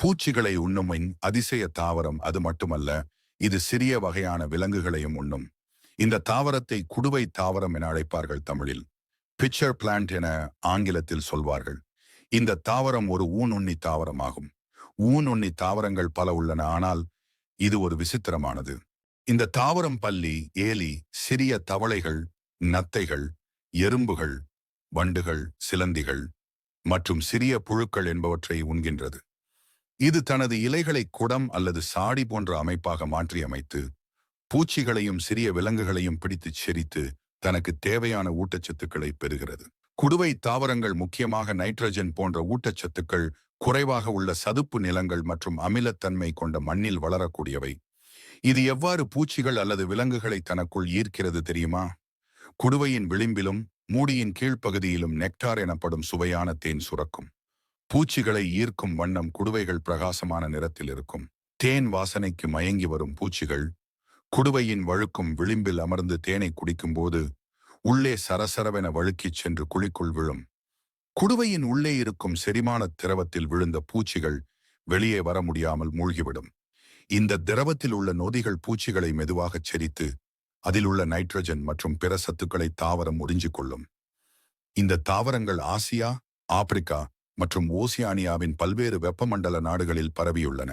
பூச்சிகளை உண்ணுமின் அதிசய தாவரம் அது மட்டுமல்ல இது சிறிய வகையான விலங்குகளையும் உண்ணும். இந்த தாவரத்தை குடுவை தாவரம் என அழைப்பார்கள் தமிழில். பிச்சர் பிளான்ட் என ஆங்கிலத்தில் சொல்வார்கள். இந்த தாவரம் ஒரு ஊனுண்ணி தாவரமாகும். ஊனுண்ணி தாவரங்கள் பல உள்ளன ஆனால் இது ஒரு விசித்திரமானது. இந்த தாவரம் பள்ளி ஏலி சிறிய தவளைகள் நத்தைகள் எறும்புகள் வண்டுகள் சிலந்திகள் மற்றும் சிறிய புழுக்கள் என்பவற்றை உண்கின்றது. இது தனது இலைகளை குடம் அல்லது சாடி போன்ற அமைப்பாக மாற்றியமைத்து பூச்சிகளையும் சிறிய விலங்குகளையும் பிடித்துச் செரித்து தனக்கு தேவையான ஊட்டச்சத்துக்களை பெறுகிறது. குடுவை தாவரங்கள் முக்கியமாக நைட்ரஜன் போன்ற ஊட்டச்சத்துக்கள் குறைவாக உள்ள சதுப்பு நிலங்கள் மற்றும் அமிலத்தன்மை கொண்ட மண்ணில் வளரக்கூடியவை. இது எவ்வாறு பூச்சிகள் அல்லது விலங்குகளை தனக்குள் ஈர்க்கிறது தெரியுமா? குடுவையின் விளிம்பிலும் மூடியின் கீழ்ப்பகுதியிலும் நெக்டார் எனப்படும் சுவையான தேன் சுரக்கும். பூச்சிகளை ஈர்க்கும் வண்ணம் குடுவைகள் பிரகாசமான நிறத்தில் இருக்கும். தேன் வாசனைக்கு மயங்கி வரும் பூச்சிகள் குடுவையின் வழுக்கும் விளிம்பில் அமர்ந்து தேனை குடிக்கும்போது உள்ளே சரசரவென வழுக்கிச் சென்று குழிக்குள் விழும். குடுவையின் உள்ளே இருக்கும் செரிமான திரவத்தில் விழுந்த பூச்சிகள் வெளியே வர முடியாமல் மூழ்கிவிடும். இந்த திரவத்தில் உள்ள நொதிகள் பூச்சிகளை மெதுவாகச் செரித்து அதில் உள்ள நைட்ரஜன் மற்றும் பிற சத்துக்களை தாவரம் உறிஞ்சிக் கொள்ளும். இந்த தாவரங்கள் ஆசியா ஆப்பிரிக்கா மற்றும் ஓசியானியாவின் பல்வேறு வெப்பமண்டல நாடுகளில் பரவியுள்ளன.